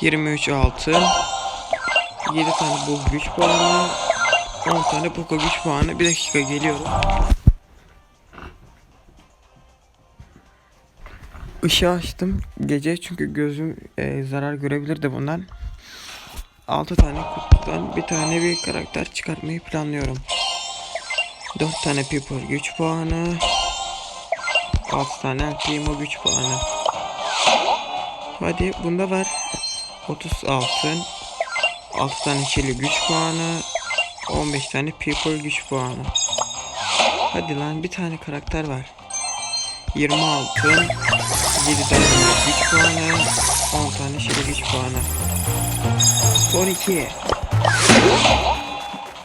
23 altın. 7 tane bu güç puanı. 10 tane Poco güç puanı. Bir dakika geliyorum. Işığı açtım gece çünkü gözüm e, zarar görebilir de bundan. 6 tane kutudan bir tane bir karakter çıkartmayı planlıyorum. 4 tane Piper güç puanı. 6 tane Primo güç puanı. Hadi bunda ver. 30 altın. 6 tane Shelly güç puanı. 15 tane Piper güç puanı. Hadi lan bir tane karakter ver. 20 altın. 7 tane güç puanı. 10 tane Shelly güç puanı. Son 2.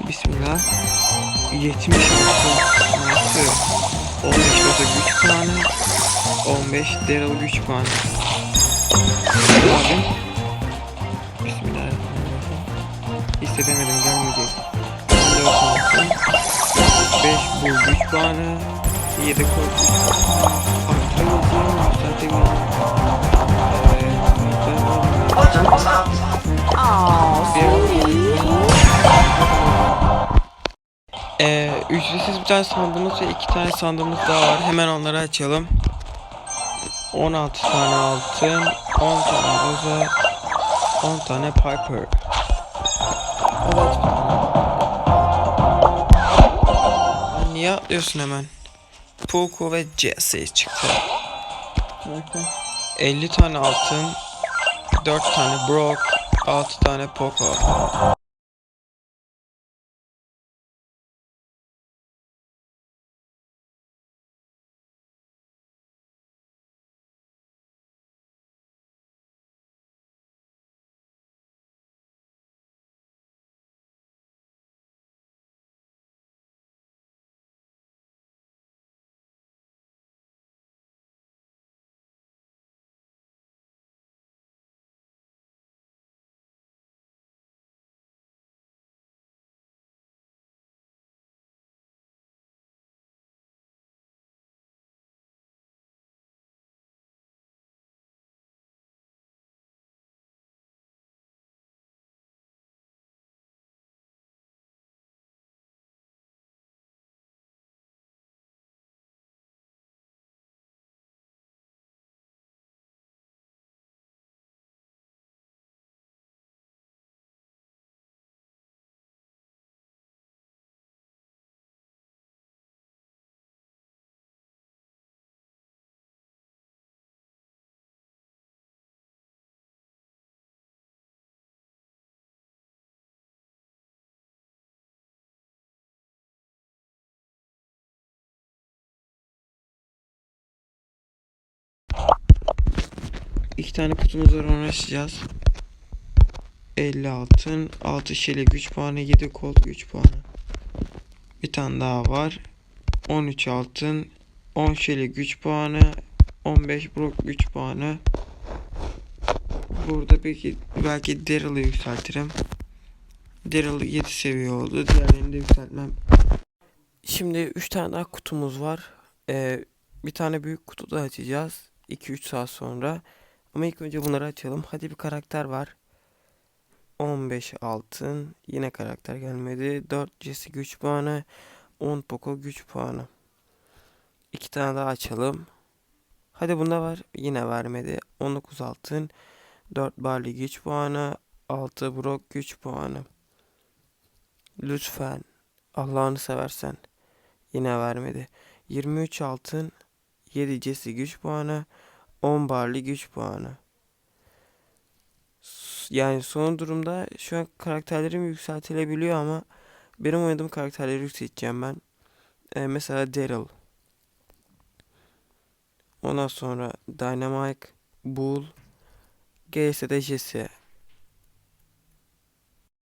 Bismillah. 70 altın. Nasıl? 15 Bota güç puanı. 15 Daryl güç puanı. Abim. 7 kod güç puanı. Arttırıldı. Yükseltebilirim. Ee, ücretsiz bir tane sandığımız ve iki tane sandığımız daha var. Hemen onları açalım. 16 tane altın, 10 tane roza, 10 tane piper. Hadi Niye atlıyorsun hemen? Poco ve Jesse çıktı. 50 tane altın, 4 tane Brock, 6 tane Poco. İki tane kutumuz var onu açacağız. 50 altın, 6 şele güç puanı, 7 kol güç puanı. Bir tane daha var. 13 altın, 10 şele güç puanı, 15 brok güç puanı. Burada belki belki Daryl'ı yükseltirim. Daryl 7 seviye oldu. Diğerlerini de yükseltmem. Şimdi 3 tane daha kutumuz var. Ee, bir tane büyük kutu da açacağız. 2-3 saat sonra. Ama ilk önce bunları açalım. Hadi bir karakter var. 15 altın. Yine karakter gelmedi. 4 Jesse güç puanı. 10 Poco güç puanı. İki tane daha açalım. Hadi bunda var. Yine vermedi. 19 altın. 4 Barley güç puanı. 6 Brock güç puanı. Lütfen. Allah'ını seversen. Yine vermedi. 23 altın. 7 Jesse güç puanı. 10 barley güç puanı. Yani son durumda şu an karakterlerim yükseltilebiliyor ama benim oynadığım karakterleri yükselteceğim ben. Ee, mesela Daryl. Ondan sonra Dynamite, Bull, GS'de Jesse.